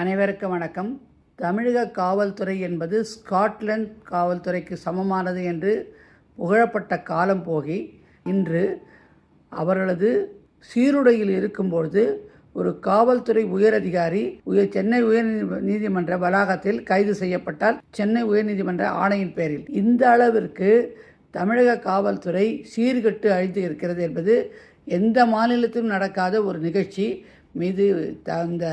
அனைவருக்கும் வணக்கம். தமிழக காவல்துறை என்பது ஸ்காட்லாந்து காவல்துறைக்கு சமமானது என்று புகழப்பட்ட காலம் போகி இன்று அவர்களது சீருடையில் இருக்கும்பொழுது ஒரு காவல்துறை உயரதிகாரி உயர் சென்னை உயர் நீதிமன்ற வளாகத்தில் கைது செய்யப்பட்டால் சென்னை உயர்நீதிமன்ற ஆணையின் பேரில். இந்த அளவிற்கு தமிழக காவல்துறை சீர்கெட்டு அழித்து இருக்கிறது என்பது எந்த மாநிலத்திலும் நடக்காத ஒரு நிகழ்ச்சி. மீது அந்த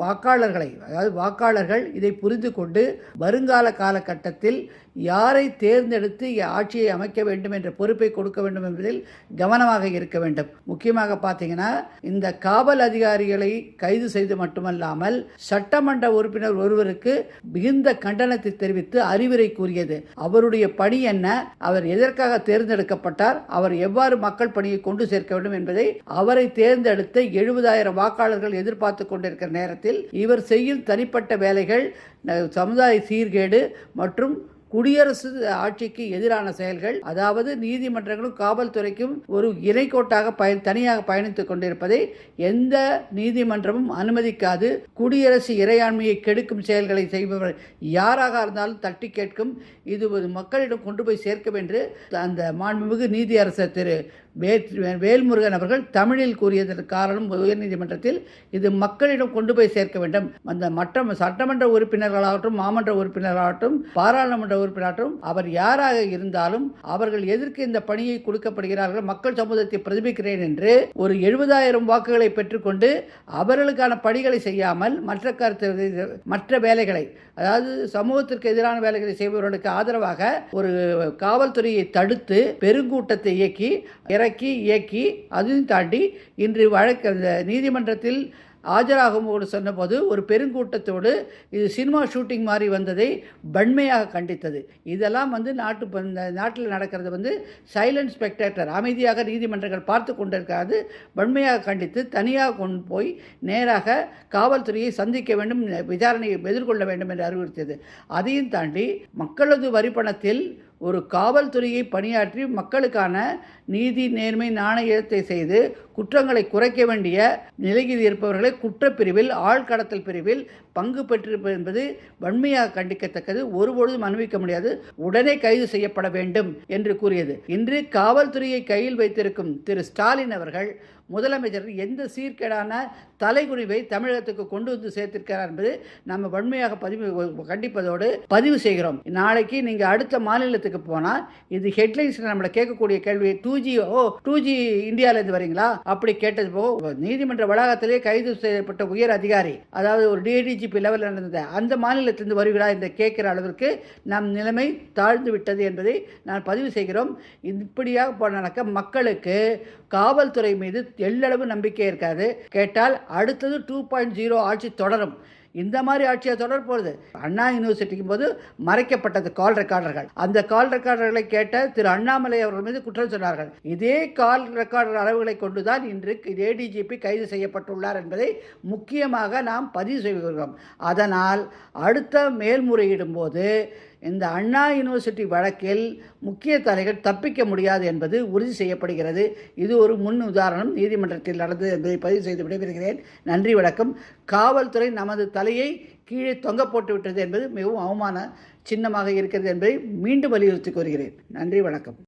வாக்காளர்களை அதாவது வாக்காளர்கள் இதை புரிந்து கொண்டு வருங்கால காலகட்டத்தில் யாரை தேர்ந்தெடுத்து ஆட்சியை அமைக்க வேண்டும் என்ற பொறுப்பை கொடுக்க வேண்டும் என்பதில் கவனமாக இருக்க வேண்டும். முக்கியமாக பார்த்தீங்கன்னா இந்த காவல் அதிகாரிகளை கைது செய்து மட்டுமல்லாமல் சட்டமன்ற உறுப்பினர் ஒருவருக்கு மிகுந்த கண்டனத்தை தெரிவித்து அறிவுரை கூறியது. அவருடைய பணி என்ன? அவர் எதற்காக தேர்ந்தெடுக்கப்பட்டார்? அவர் எவ்வாறு மக்கள் பணியை கொண்டு சேர்க்க வேண்டும் என்பதை அவரை தேர்ந்தெடுத்த எழுபதாயிரம் வாக்காளர்கள் எதிர்பார்த்து கொண்டிருக்கிற நேரத்தில் இவர் செய்யும் தனிப்பட்ட வேலைகள் சமுதாய சீர்கேடு மற்றும் குடியரசு ஆட்சிக்கு எதிரான செயல்கள் அதாவது நீதிமன்றங்களும் காவல்துறைக்கும் ஒரு இணைக்கோட்டாக பயன் தனியாக பயணித்துக் கொண்டிருப்பதை எந்த நீதிமன்றமும் அனுமதிக்காது. குடியரசு இறையாண்மையை கெடுக்கும் செயல்களை செய்பவர் யாராக இருந்தாலும் தட்டி கேட்கும். இது ஒரு மக்களிடம் கொண்டு போய் சேர்க்க என்று அந்த மாண்புமிகு நீதியரசர் திரு வேல்முருகன் அவர்கள் தமிழில் கூறியதற்கு காரணம் உயர்நீதிமன்றத்தில் இது மக்களிடம் கொண்டு போய் சேர்க்க வேண்டும். அந்த மற்ற சட்டமன்ற உறுப்பினர்களாகட்டும் மாமன்ற உறுப்பினர்களாகட்டும் பாராளுமன்ற உறுப்பினராகட்டும் அவர் யாராக இருந்தாலும் அவர்கள் எதற்கு இந்த பணியை கொடுக்கப்படுகிறார்கள் மக்கள் சமூகத்தை பிரதிபிக்கிறேன் என்று ஒரு எழுபதாயிரம் வாக்குகளை பெற்றுக்கொண்டு அவர்களுக்கான பணிகளை செய்யாமல் மற்ற கருத்து மற்ற வேலைகளை அதாவது சமூகத்திற்கு எதிரான வேலைகளை செய்பவர்களுக்கு ஆதரவாக ஒரு காவல்துறையை தடுத்து பெருங்கூட்டத்தை இயக்கி இறக்கி இயக்கி அதையும் தாண்டி இன்று வழக்கு அந்த நீதிமன்றத்தில் ஆஜராகும்போது சொன்னபோது ஒரு பெருங்கூட்டத்தோடு இது சினிமா ஷூட்டிங் மாதிரி வந்ததை வன்மையாக கண்டித்தது. இதெல்லாம் வந்து நாட்டு ப- நாட்டில் நடக்கிறது வந்து சைலண்ட் ஸ்பெக்டேட்டர் அமைதியாக நீதிமன்றங்கள் பார்த்து கொண்டிருக்காது வன்மையாக கண்டித்து தனியாக கொண்டு போய் நேராக காவல்துறையை சந்திக்க வேண்டும் விசாரணையை எதிர்கொள்ள வேண்டும் என்று அறிவுறுத்தியது. அதையும் தாண்டி மக்களது வரிப்பணத்தில் ஒரு காவல்துறையை பணியாற்றி மக்களுக்கான நீதி நேர்மை நாணயத்தை செய்து குற்றங்களை குறைக்க வேண்டிய நிலையில் இருப்பவர்களை குற்றப்பிரிவில் ஆழ்கடத்தல் பிரிவில் பங்கு பெற்றிருப்பது என்பது வன்மையாக கண்டிக்கத்தக்கது. ஒருபொழுதும் அனுமதிக்க முடியாது. உடனே கைது செய்யப்பட வேண்டும் என்று கூறியது. இன்று காவல்துறையை கையில் வைத்திருக்கும் திரு ஸ்டாலின் அவர்கள் முதலமைச்சர் எந்த சீர்கேடான தலைகுனிவை தமிழகத்துக்கு கொண்டு வந்து சேர்த்திருக்கிறார் என்பது நம்ம வன்மையாக பதிவு கண்டிப்பதோடு பதிவு செய்கிறோம். நாளைக்கு நீங்கள் அடுத்த மாநிலத்துக்கு போனால் இது ஹெட்லைன்ஸ் நம்மளை கேட்கக்கூடிய கேள்வி டூ ஜி ஓ டூ ஜி இந்தியாவிலேருந்து வரீங்களா? அப்படி கேட்டது போக நீதிமன்ற வளாகத்திலே கைது செய்யப்பட்ட உயர் அதிகாரி அதாவது ஒரு டிஜிபி லெவலில் நடந்தது அந்த மாநிலத்திலிருந்து வருகிறா என்று கேட்கிற அளவிற்கு நம் நிலைமை தாழ்ந்து விட்டது என்பதை நான் பதிவு செய்கிறோம். இப்படியாக போனாக்க மக்களுக்கு காவல்துறை மீது எள்ளளவு நம்பிக்கை இருக்காது. கேட்டால் அடுத்தது டூ பாயிண்ட் ஜீரோ ஆட்சி தொடரும். இந்த மாதிரி ஆட்சியாக தொடர் போகிறது அண்ணா யூனிவர்சிட்டிக்கும் போது மறைக்கப்பட்டது கால் ரெக்கார்டர்கள். அந்த கால் ரெக்கார்டர்களை கேட்ட திரு அண்ணாமலை அவர்கள் மீது குற்றம் சொன்னார்கள். இதே கால் ரெக்கார்டர் அளவுகளை கொண்டுதான் இன்று ஏடிஜிபி கைது செய்யப்பட்டுள்ளார் என்பதை முக்கியமாக நாம் பதிவு செய்கிறோம் அதனால் அடுத்த மேல்முறையிடும் போது இந்த அண்ணா யூனிவர்சிட்டி வழக்கில் முக்கிய தலைகள் தப்பிக்க முடியாது என்பது உறுதி செய்யப்படுகிறது. இது ஒரு முன் உதாரணம் நீதிமன்றத்தில் நடந்தது என்பதை பதிவு செய்து விடைபெறுகிறேன். நன்றி வணக்கம். காவல்துறை நமது தலையை கீழே தொங்க போட்டு விட்டது என்பது மிகவும் அவமான சின்னமாக இருக்கிறது என்பதை மீண்டும் வலியுறுத்தி கூறுகிறேன். நன்றி வணக்கம்.